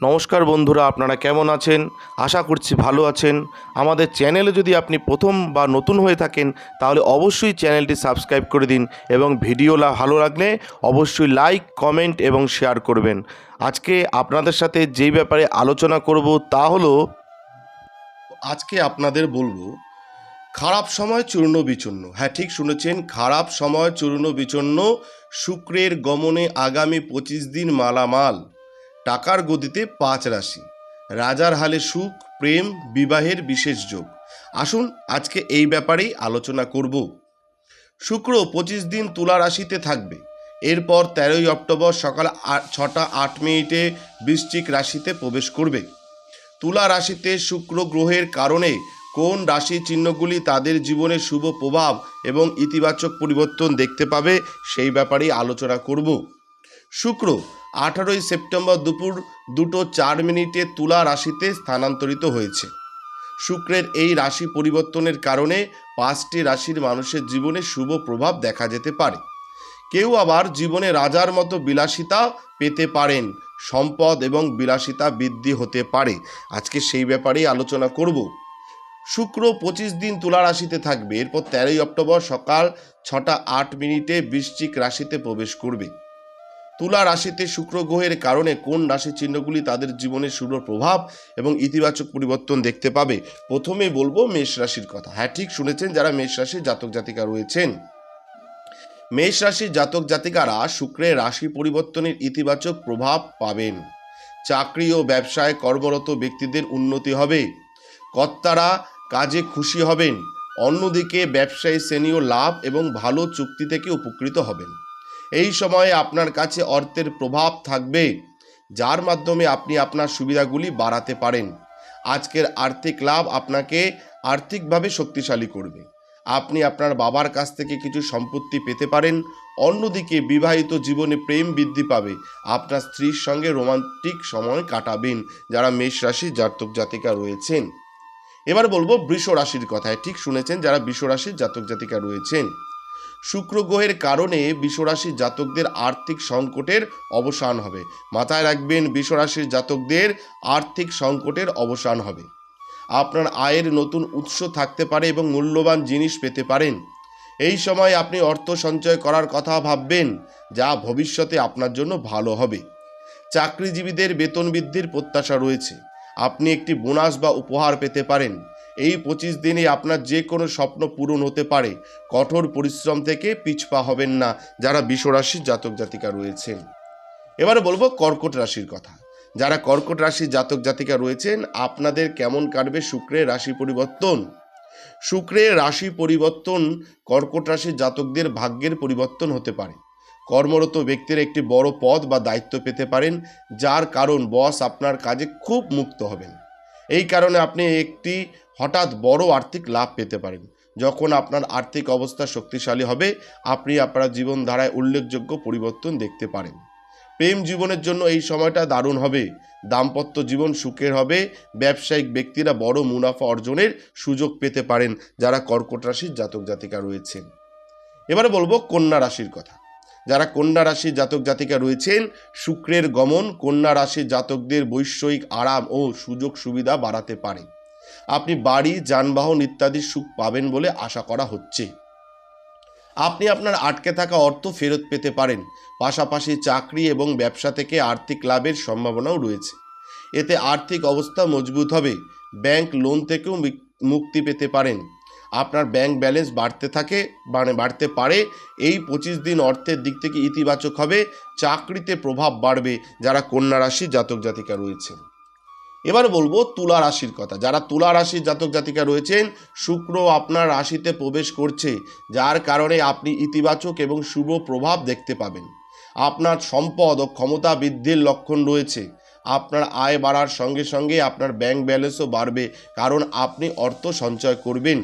নমস্কার বন্ধুরা, আপনারা কেমন আছেন? আশা করছি ভালো আছেন। আমাদের চ্যানেলে যদি আপনি প্রথম বা নতুন হয়ে থাকেন, তাহলে অবশ্যই চ্যানেলটি সাবস্ক্রাইব করে দিন এবং ভিডিও ভালো লাগলে অবশ্যই লাইক, কমেন্ট এবং শেয়ার করবেন। আজকে আপনাদের সাথে যেই ব্যাপারে আলোচনা করব তা হলো, আজকে আপনাদের বলব, খারাপ সময় চূর্ণ বিচূর্ণ। হ্যাঁ ঠিক শুনেছেন, খারাপ সময় চূর্ণ বিচূর্ণ শুক্রের গমনে আগামী পঁচিশ দিন মালামাল। টাকার গদিতে পাঁচ রাশি। রাজার হালে সুখ, প্রেম, বিবাহের বিশেষ যোগ। আসুন আজকে এই ব্যাপারেই আলোচনা করব। শুক্র পঁচিশ দিন তুলা রাশিতে থাকবে। এরপর তেরোই অক্টোবর সকাল ছটা আট মিনিটে বৃশ্চিক রাশিতে প্রবেশ করবে। তুলা রাশিতে শুক্র গ্রহের কারণে কোন রাশি চিহ্নগুলি তাদের জীবনে শুভ প্রভাব এবং ইতিবাচক পরিবর্তন দেখতে পাবে সেই ব্যাপারেই আলোচনা করব। শুক্র আঠারোই সেপ্টেম্বর দুপুর দুটো চার মিনিটে তুলা রাশিতে স্থানান্তরিত হয়েছে। শুক্রের এই রাশি পরিবর্তনের কারণে পাঁচটি রাশির মানুষের জীবনে শুভ প্রভাব দেখা যেতে পারে। কেউ আবার জীবনে রাজার মতো বিলাসিতা পেতে পারেন, সম্পদ এবং বিলাসিতা বৃদ্ধি হতে পারে। আজকে সেই ব্যাপারেই আলোচনা করব। শুক্র পঁচিশ দিন তুলা রাশিতে থাকবে, এরপর তেরোই অক্টোবর সকাল ছটা আট মিনিটে বৃশ্চিক রাশিতে প্রবেশ করবে। তুলা রাশিতে শুক্র গ্রহের কারণে কোন রাশি চিহ্নগুলি তাদের জীবনে শুভ প্রভাব এবং ইতিবাচক পরিবর্তন দেখতে পাবে? প্রথমেই বলব মেষ রাশির কথা। হ্যাঁ ঠিক শুনেছেন যারা মেষ রাশির জাতক জাতিকা রয়েছেন। মেষ রাশির জাতক জাতিকারা শুক্রের রাশি পরিবর্তনের ইতিবাচক প্রভাব পাবেন। চাকরি ও ব্যবসায় কর্মরত ব্যক্তিদের উন্নতি হবে। কর্তারা কাজে খুশি হবেন। অন্যদিকে ব্যবসায়ী শ্রেণীও লাভ এবং ভালো চুক্তি থেকে উপকৃত হবেন। এই সময়ে আপনার কাছে অর্থের প্রভাব থাকবে, যার মাধ্যমে আপনি আপনার সুবিধাগুলি বাড়াতে পারেন। আজকের আর্থিক লাভ আপনাকে আর্থিকভাবে শক্তিশালী করবে। আপনি আপনার বাবার কাছ থেকে কিছু সম্পত্তি পেতে পারেন, অন্যদিকে বিবাহিত জীবনে প্রেম বৃদ্ধি পাবে। আপনার স্ত্রীর সঙ্গে রোমান্টিক সময় কাটাবেন, যারা মেষ রাশির জাতক জাতিকা রয়েছেন। এবার বলব বৃষ রাশির কথায়, ঠিক শুনেছেন যারা বৃষ রাশির জাতক জাতিকা রয়েছেন। শুক্র গ্রহের কারণে বিশ্বরাশির জাতকদের আর্থিক সংকটের অবসান হবে। মাথায় রাখবেন, বিশ্বরাশির জাতকদের আর্থিক সংকটের অবসান হবে। আপনার আয়ের নতুন উৎস থাকতে পারে এবং মূল্যবান জিনিস পেতে পারেন। এই সময় আপনি অর্থ সঞ্চয় করার কথা ভাববেন, যা ভবিষ্যতে আপনার জন্য ভালো হবে। চাকরিজীবীদের বেতন বৃদ্ধির প্রত্যাশা রয়েছে। আপনি একটি বোনাস বা উপহার পেতে পারেন। এই পঁচিশ দিনে আপনার যে কোনো স্বপ্ন পূরণ হতে পারে। কঠোর পরিশ্রম থেকে পিছপা হবেন না যারা বিশ্বরাশির জাতক জাতিকা রয়েছেন এবারে বলব কর্কট রাশির কথা। যারা কর্কট রাশির জাতক জাতিকা রয়েছেন, আপনাদের কেমন কাটবে শুক্রের রাশি পরিবর্তন? শুক্রের রাশি পরিবর্তন কর্কট রাশির জাতকদের ভাগ্যের পরিবর্তন হতে পারে। কর্মরত ব্যক্তির একটি বড় পদ বা দায়িত্ব পেতে পারেন, যার কারণ বস আপনার কাজে খুব মুক্ত হবেন। এই কারণে আপনি একটি হঠাৎ বড় আর্থিক লাভ পেতে পারেন। যখন আপনার আর্থিক অবস্থা শক্তিশালী হবে, আপনি আপনার জীবনধারায় উল্লেখযোগ্য পরিবর্তন দেখতে পারেন। প্রেম জীবনের জন্য এই সময়টা দারুণ হবে। দাম্পত্য জীবন সুখের হবে। ব্যবসায়িক ব্যক্তিরা বড় মুনাফা অর্জনের সুযোগ পেতে পারেন, যারা কর্কট রাশির জাতক জাতিকা রয়েছেন। এবারে বলব কন্যা রাশির কথা। যারা কন্যা রাশির জাতক জাতিকা রয়েছেন, শুক্রের গমন কন্যা রাশির জাতকদের বৈষয়িক আরাম ও সুযোগ সুবিধা বাড়াতে পারে। আপনি বাড়ি, যানবাহন ইত্যাদি সুখ পাবেন বলে আশা করা হচ্ছে। আপনি আপনার আটকে থাকা অর্থ ফেরত পেতে পারেন। পাশাপাশি চাকরি এবং ব্যবসা থেকে আর্থিক লাভের সম্ভাবনাও রয়েছে। এতে আর্থিক অবস্থা মজবুত হবে। ব্যাংক লোন থেকেও মুক্তি পেতে পারেন। আপনার ব্যাংক ব্যালেন্স বাড়তে থাকে মানে বাড়তে পারে। এই পঁচিশ দিন অর্থের দিক থেকে ইতিবাচক হবে। চাকরিতে প্রভাব বাড়বে। যারা কন্যা রাশি জাতক জাতিকা রয়েছেন। এবার বলব তুলা রাশির কথা। যারা তুলা রাশির জাতক জাতিকা রয়েছেন, শুক্র আপনার রাশিতে প্রবেশ করছে, যার কারণে আপনি ইতিবাচক এবং শুভ প্রভাব দেখতে পাবেন। আপনার সম্পদ ও ক্ষমতা বৃদ্ধির লক্ষণ রয়েছে। আপনার আয় বাড়ার সঙ্গে সঙ্গে আপনার ব্যাংক ব্যালেন্সও বাড়বে, কারণ আপনি অর্থ সঞ্চয় করবেন।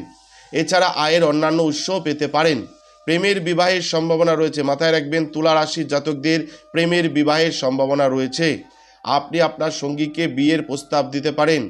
এছাড়া আয়ের অন্যান্য উৎসও পেতে পারেন। প্রেমের বিবাহের সম্ভাবনা রয়েছে। মাথায় রাখবেন, তুলা রাশির জাতকদের প্রেমের বিবাহের সম্ভাবনা রয়েছে। আপনি আপনার সঙ্গীকে বিয়ের প্রস্তাব দিতে পারেন।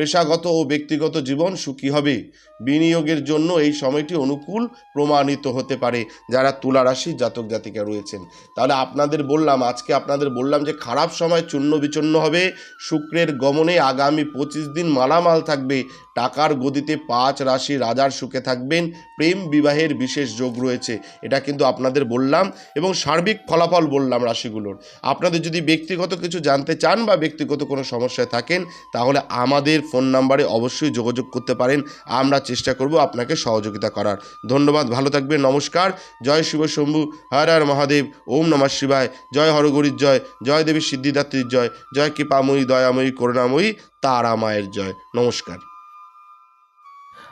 পেশাগত ও ব্যক্তিগত জীবন সুখী হবে। বিনিয়োগের জন্য এই সময়টি অনুকূল প্রমাণিত হতে পারে, যারা তুলা রাশি জাতক জাতিকা রয়েছেন। তাহলে আপনাদের বললাম, আজকে আপনাদের বললাম যে খারাপ সময় চূর্ণ বিচূর্ণ হবে। শুক্রের গমনে আগামী পঁচিশ দিন মালামাল থাকবে। টাকার গদিতে পাঁচ রাশি রাজার সুখে থাকবেন। প্রেম বিবাহের বিশেষ যোগ রয়েছে, এটা কিন্তু আপনাদের বললাম এবং সার্বিক ফলাফল বললাম রাশিগুলোর। আপনাদের যদি ব্যক্তিগত কিছু জানতে চান বা ব্যক্তিগত কোনো সমস্যায় থাকেন, তাহলে আমাদের ফোন নাম্বারে অবশ্যই যোগাযোগ করতে পারেন। আমরা চেষ্টা করব আপনাকে সহযোগিতা করার। ধন্যবাদ, ভালো থাকবেন, নমস্কার। জয় শিব শম্ভু, হর হর মহাদেব, ওম নমঃ শিবায়। জয় হরগরির জয় জয় দেবী সিদ্ধিদাত্রীর জয় জয় কৃপাময়ী, দয়াময়ী, করুণাময়ী তারা মায়ের জয়। নমস্কার।